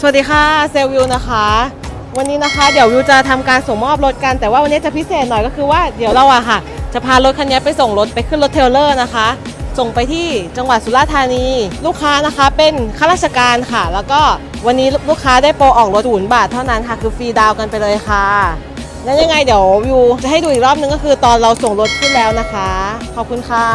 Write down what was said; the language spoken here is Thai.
สวัสดีค่ะเซลวิวนะคะ วันนี้นะคะเดี๋ยววิวจะทำการส่งมอบรถกัน แต่ว่าวันนี้จะพิเศษหน่อยก็คือว่าเดี๋ยวเราอะค่ะ จะพารถคันนี้ไปส่งรถไปขึ้นรถเทลเลอร์นะคะ ส่งไปที่จังหวัดสุราษฎร์ธานี ลูกค้านะคะเป็นข้าราชการค่ะ แล้วก็วันนี้ลูกค้าได้โปรออกรถศูนย์บาทเท่านั้นค่ะ คือฟรีดาวกันไปเลยค่ะแล้วยังไงเดี๋ยววิวจะให้ดูอีกรอบนึงก็คือตอนเราส่งรถขึ้นแล้วนะคะ ขอบคุณค่ะ